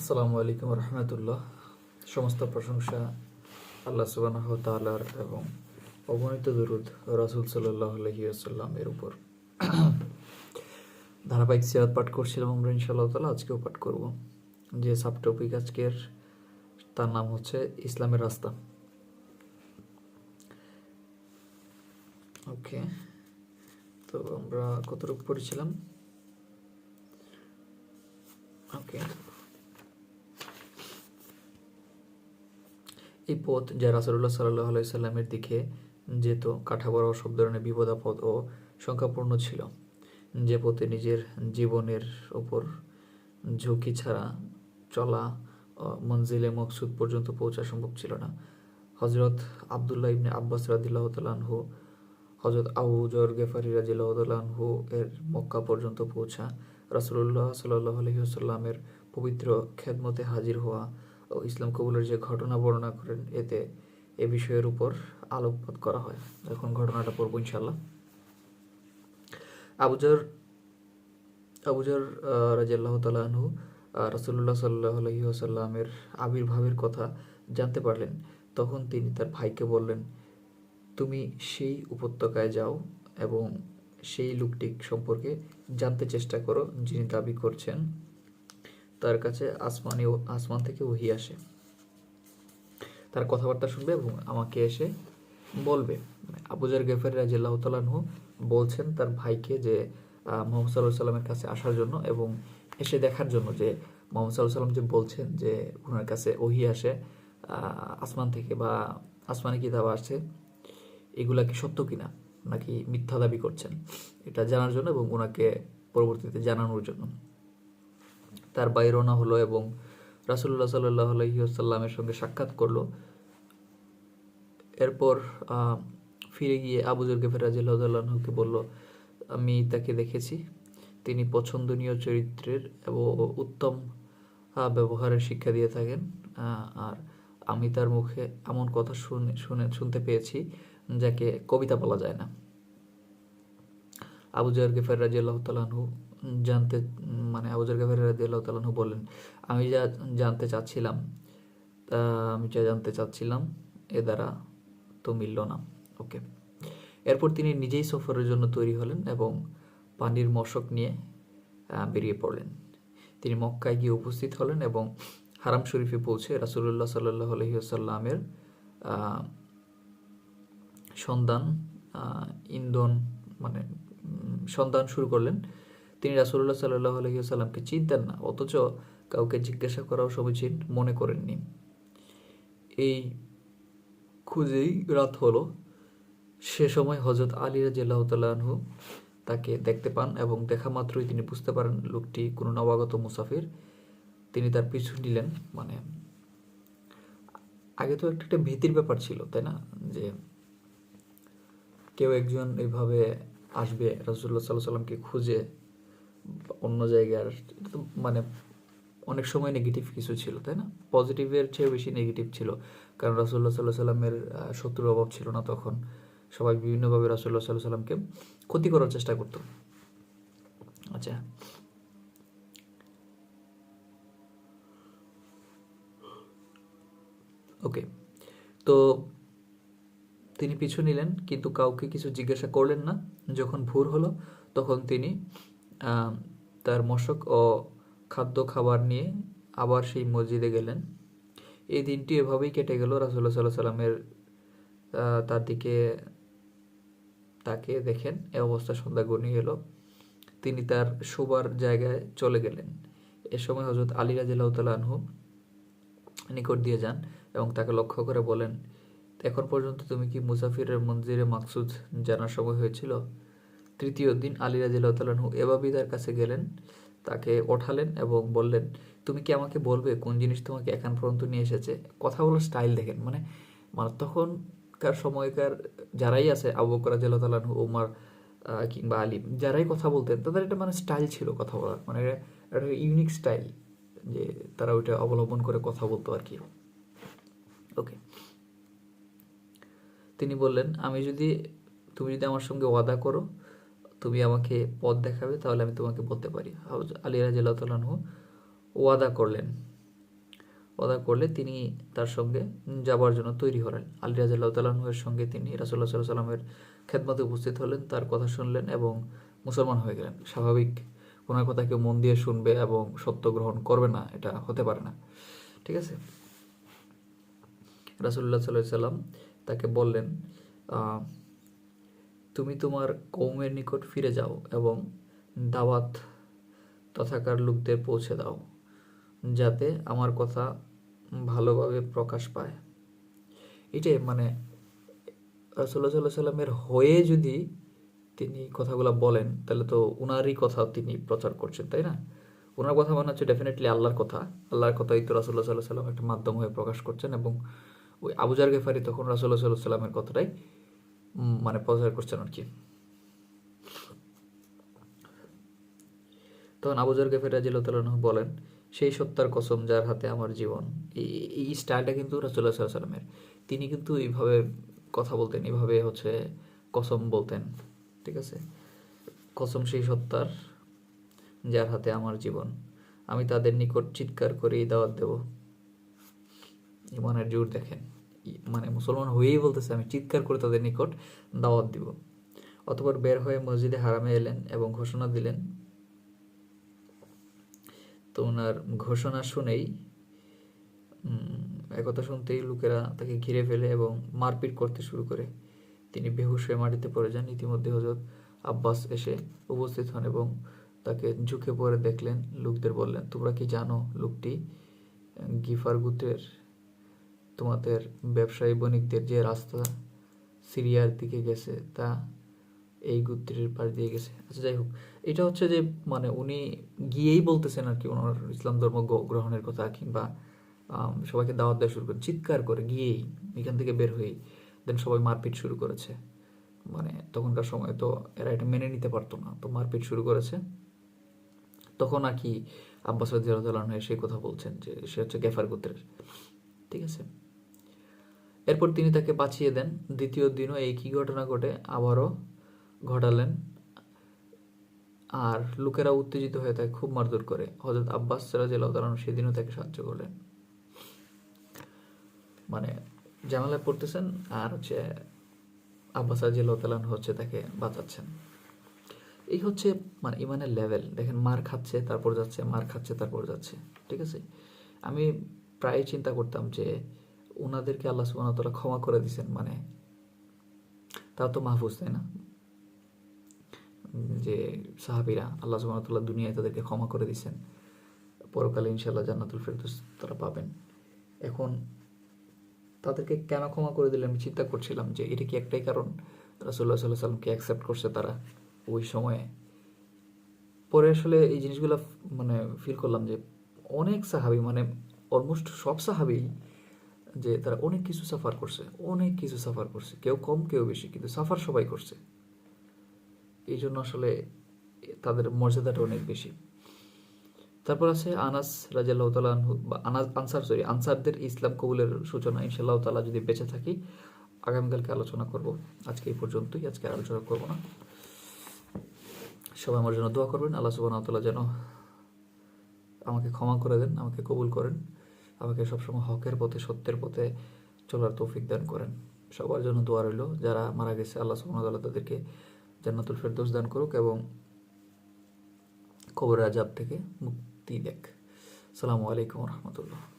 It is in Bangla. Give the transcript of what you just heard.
আসসালামু আলাইকুম রহমতুল্লাহ। সমস্ত প্রশংসা আল্লাহ সুবাহ তালার এবং অগণিত দরুদ রাসুল সাল্লাহ আলহিউসাল্লামের উপর। ধারাবাহিক সিরাত পাঠ করছিলাম আমরা ইনশাআল্লাহ তালা আজকেও পাঠ করব। যে সাব টপিক আজকের, তার নাম হচ্ছে ইসলামের রাস্তা। ওকে, তো আমরা কতটুকু পড়েছিলাম? ওকে। এই পথ যা রাসুল্লাহ সাল্লাহ আলাইসাল্লামের দিকে যেত কাঠাবড় সব ধরনের বিপদাপদ ও সংখ্যাপূর্ণ ছিল। যে পথে নিজের জীবনের ওপর ঝুঁকি ছাড়া চলা মঞ্জিলে মকসুদ পর্যন্ত পৌঁছা সম্ভব ছিল না। হজরত আবদুল্লাহ ইবনে আব্বাস রাদিল্লাহ তালানহু হজরত আবুজর গেফারি রাজিল্লাহ এর মক্কা পর্যন্ত পৌঁছা রাসুল্লাহ সাল্লাহ আলহিহাস্লামের পবিত্র খেদমতে হাজির হওয়া ও ইসলাম কবুলের যে ঘটনা বর্ণনা করেন, এতে এ বিষয়ের উপর আলোকপাত করা হয়। এখন ঘটনাটা পড়ব ইনশাল্লাহ আবুজর আবুজর রাজিয়াল্লাহ তালাহু রাসুল্লাহ সাল্লাহ আলহি আসাল্লামের আবির্ভাবের কথা জানতে পারলেন। তখন তিনি তার ভাইকে বললেন, তুমি সেই উপত্যকায় যাও এবং সেই লোকটি সম্পর্কে জানতে চেষ্টা করো যিনি দাবি করছেন। তার কাছে আসমানে আসমান থেকে ওহি আসে। তার কথাবার্তা শুনবে এবং আমাকে এসে বলবে। আবুজার গেফার রাজিল্লাহ তালাহু বলছেন তার ভাইকে যে মোহাম্মদ সাল্লাহ সাল্লামের কাছে আসার জন্য এবং এসে দেখার জন্য যে, মোহাম্মদ সাল্লাহ সাল্লাম যে বলছেন যে ওনার কাছে ওহি আসে আসমান থেকে বা আসমানে কিতাব আসছে, এগুলা কি সত্য কিনা? নাকি মিথ্যা দাবি করছেন? এটা জানার জন্য এবং ওনাকে পরবর্তীতে জানানোর জন্য। তার বাই রওনা হলো এবং রাসুল্লাহ সাল্লাহ আলহিউসাল্লামের সঙ্গে সাক্ষাৎ করল। এরপর ফিরে গিয়ে আবুজুর গেফের রাজিল্লাহকে বলল, আমি তাকে দেখেছি। তিনি পছন্দনীয় চরিত্রের এবং উত্তম ব্যবহারের শিক্ষা দিয়ে থাকেন। আর আমি তার মুখে এমন কথা শুনে শুনে, শুনতে পেয়েছি যাকে কবিতা বলা যায় না। আবু গেফার রাজি আল্লাহ তালাহু জানতে মানে আবু জাহর গেফার রাজি আল্লাহ তালাহু বললেন আমি যা জানতে চাচ্ছিলাম, তা আমি যা জানতে চাচ্ছিলাম, এ দ্বারা তো মিলল না। ওকে এরপর তিনি নিজেই সফরের জন্য তৈরি হলেন এবং পানির মশক নিয়ে বেরিয়ে পড়লেন। তিনি মক্কায় গিয়ে উপস্থিত হলেন এবং হারাম শরীফে পৌঁছে রাসুল্লাহ সাল্লাহ আলহিউসাল্লামের সন্ধান ইন্ধন মানে সন্ধান শুরু করলেন। তিনি রাসুল্লাহ সাল্লাহ আলহিউসাল্লামকে চিনতেন না, অথচ কাউকে জিজ্ঞাসা করাও সমীচীন মনে করেননি। এই খুঁজেই রাত হলো। সে সময় হজরত আলী রাজিয়াল্লাহ তাল্লাহু তাকে দেখতে পান এবং দেখা মাত্রই তিনি বুঝতে পারেন লোকটি কোনো নবাগত মুসাফির। তিনি তার পিছু নিলেন মানে আগে তো একটা একটা ভীতির ব্যাপার ছিল, তাই না? যে কেউ একজন এইভাবে আসবে রাজুল্লাহ সাল্লাহ সাল্লামকে খুঁজে অন্য জায়গার মানে অনেক সময় নেগেটিভ কিছু ছিল, তাই না? পজিটিভের চেয়ে বেশি নেগেটিভ ছিল। কারণ রাসুল্লাহ সাল্লাহ সাল্লামের শত্রুর অভাব ছিল না তখন। সবাই বিভিন্নভাবে রাসুল্লাহ সাল্লাহ সাল্লামকে ক্ষতি করার চেষ্টা করতো। আচ্ছা। ওকে তো তিনি পিছু নিলেন, কিন্তু কাউকে কিছু জিজ্ঞাসা করলেন না। যখন ভোর হলো, তখন তিনি তার মশক ও খাদ্য খাবার নিয়ে আবার সেই মসজিদে গেলেন। এই দিনটি এভাবেই কেটে গেল। রাসুল্লাহ সাল্লাহ সাল্লামের তার দিকে তাকে দেখেন এ অবস্থা সন্ধ্যা গণিয়ে এলো তিনি তার শোবার জায়গায় চলে গেলেন। এ সময় হজরত আলী রাজিল্লাহ তালাহু নিকট দিয়ে যান এবং তাকে লক্ষ্য করে বলেন, এখন পর্যন্ত তুমি কি মুসাফিরের মন্দিরে মাকসুদ জানার সময় হয়েছিল? তৃতীয় দিন আলী রাজিল্লাহু এভাবেই তার কাছে গেলেন, তাকে ওঠালেন এবং বললেন, তুমি কি আমাকে বলবে কোন জিনিস তোমাকে এখান পর্যন্ত নিয়ে এসেছে? কথা বলার স্টাইল দেখেন মানে মানে তখনকার সময়কার যারাই আছে, আবু বকর রাজিল্লাহু ওমার কিংবা আলিম যারাই কথা বলতেন, তাদের একটা মানে স্টাইল ছিল কথা বলার মানে একটা ইউনিক স্টাইল যে তারা ওইটা অবলম্বন করে কথা বলতো আর কি। ওকে তিনি বললেন, আমি যদি, তুমি যদি আমার সঙ্গে ওয়াদা করো তুমি আমাকে পথ দেখাবে, তাহলে আমি তোমাকে বলতে পারি। হাউজ আলী রাজিল্লাহু ওয়াদা করলেন। ওয়াদা করলে তিনি তার সঙ্গে যাবার জন্য তৈরি হলেন। আলী রাজাল্লাহ তালাহের সঙ্গে তিনি রাসুল্লাহ সাল্লাহ সাল্লামের খেদমতে উপস্থিত হলেন, তার কথা শুনলেন এবং মুসলমান হয়ে গেলেন। স্বাভাবিক, কোনো কথা কেউ মন দিয়ে শুনবে এবং সত্য গ্রহণ করবে না, এটা হতে পারে না। ঠিক আছে? রাসুল্লাহ সাল্লাহ সাল্লাম তাকে বললেন তুমি তোমার কৌমের নিকট ফিরে যাও এবং দাওয়াত তথাকার লোকদের পৌঁছে দাও, যাতে আমার কথা ভালোভাবে প্রকাশ পায়। এটাই মানে রাসুল্লাহ সাল্লাহ সাল্লামের হয়ে যদি তিনি কথাগুলো বলেন, তাহলে তো ওনারই কথা তিনি প্রচার করছেন, তাই না? ওনার কথা মনে হচ্ছে ডেফিনেটলি আল্লাহর কথা। আল্লাহর কথাই তো রাসুল্লাহ সাল্লাহ সাল্লাম একটা মাধ্যম হয়ে প্রকাশ করছেন এবং ওই আবুজার গেফারি তখন রাসুল্লাহ সাল্লাহ সাল্লামের কথাটাই মানে প্রচার করছেন আর কি। তখন আবুজার গেফের রাজিল্লাহ বলেন, সেই সত্তার কসম যার হাতে আমার জীবন, এই স্টাইলটা কিন্তু রাসুল্লাহ সাল্লামের তিনি কিন্তু এইভাবে কথা বলতেন, এইভাবে হচ্ছে কসম বলতেন, ঠিক আছে? কসম সেই সত্তার যার হাতে আমার জীবন, আমি তাদের নিকট চিৎকার করে এই দাওয়াত দেব। ইমানের জোর দেখেন। মানে মুসলমান হয়েই বলতেছে, আমি চিৎকার করে তাদের নিকট দাওয়াত দিব। অতপর বের হয়ে মসজিদে হারামে এলেন এবং ঘোষণা দিলেন, তো ওনার ঘোষণা শুনেই একথা শুনতেই লোকেরা তাকে ঘিরে ফেলে এবং মারপিট করতে শুরু করে। তিনি বেহুশ হয়ে মাটিতে পড়ে যান। ইতিমধ্যে হজরত আব্বাস এসে উপস্থিত হন এবং তাকে ঝুঁকে পড়ে দেখলেন। লোকদের বললেন, তোমরা কি জানো লোকটি গিফার গুত্রের তোমাদের ব্যবসায়ী বণিকদের যে রাস্তা সিরিয়ার দিকে গেছে, তা এই গুত্রের পাশ দিয়ে গেছে। আচ্ছা যাই হোক, এটা হচ্ছে যে মানে উনি গিয়েই বলতেছেন আর কি, ওনার ইসলাম ধর্ম গ্রহণের কথা কিংবা সবাইকে দাওয়াত দেওয়া শুরু করে, চিৎকার করে, গিয়েই, এখান থেকে বের হয়েই দেন সবাই মারপিট শুরু করেছে। মানে তখনকার সময় তো এরা এটা মেনে নিতে পারতো না, তো মারপিট শুরু করেছে। তখন আর কি আব্বাস রাজিয়াল্লাহ সেই কথা বলছেন যে, সে হচ্ছে গেফার গোত্রের। ঠিক আছে? এরপর তিনি তাকে বাঁচিয়ে দেন। দ্বিতীয় দিনও একই ঘটনা ঘটে, আবারও ঘটালেন আর লোকেরা উত্তেজিত হয়ে তাকে খুব মারধর করে। হজরত আব্বাস সিরাজিল্লাহ তালান সেদিনও তাকে সাহায্য করলেন। মানে জানালায় পড়তেছেন আর হচ্ছে আব্বাস রাজিল্লাহ তালান হচ্ছে তাকে বাঁচাচ্ছেন। এই হচ্ছে মানে ইমানের লেভেল দেখেন মার খাচ্ছে, তারপর যাচ্ছে, মার খাচ্ছে, তারপর যাচ্ছে। ঠিক আছে? আমি প্রায় চিন্তা করতাম যে ওনাদেরকে আল্লাহ সুবাহ তালা ক্ষমা করে দিছেন মানে তারা তো মাহফুজ, তাই না? যে সাহাবিরা আল্লাহ সুবাহতাল্লাহ দুনিয়ায় তাদেরকে ক্ষমা করে দিছেন, পরকালে ইনশাল্লাহ জান্নাতুল ফেরদৌস তারা পাবেন। এখন তাদেরকে কেন ক্ষমা করে দিলেন? আমি চিন্তা করছিলাম যে এটা কি একটাই কারণ? রাসুল্লাহ সাল্লাহ সাল্লামকে অ্যাকসেপ্ট করছে তারা ওই সময়ে। পরে আসলে এই জিনিসগুলো মানে ফিল করলাম যে অনেক সাহাবি মানে অলমোস্ট সব সাহাবি যে তারা অনেক কিছু সাফার করছে, অনেক কিছু সাফার করছে। কেউ কম, কেউ বেশি, কিন্তু সাফার সবাই করছে। এই জন্য আসলে তাদের মর্যাদাটা অনেক বেশি। তারপর আছে আনাস রাজিয়াল্লাহ তালা বা আনাস, আনসার সরি আনসারদের ইসলাম কবুলের সূচনা ইনশাল্লাহ তালা যদি বেঁচে থাকি, আগামীকালকে আলোচনা করব। আজকে এই পর্যন্তই, আজকে আলোচনা করব না। সবাই আমার জন্য দোয়া করবেন। আল্লাহ সুবাহ যেন আমাকে ক্ষমা করে দেন, আমাকে কবুল করেন। আমাকে সবসময় হকের পথে, সত্যের পথে চলার তৌফিক দান করেন। সবার জন্য দোয়া রইল, যারা মারা গেছে, আল্লাহ তালা তাদেরকে জান্নাতুল ফেরদোস দান করুক এবং কবর আজাব থেকে মুক্তি দেখ। সালামু আলাইকুম রহমতুল্লাহ।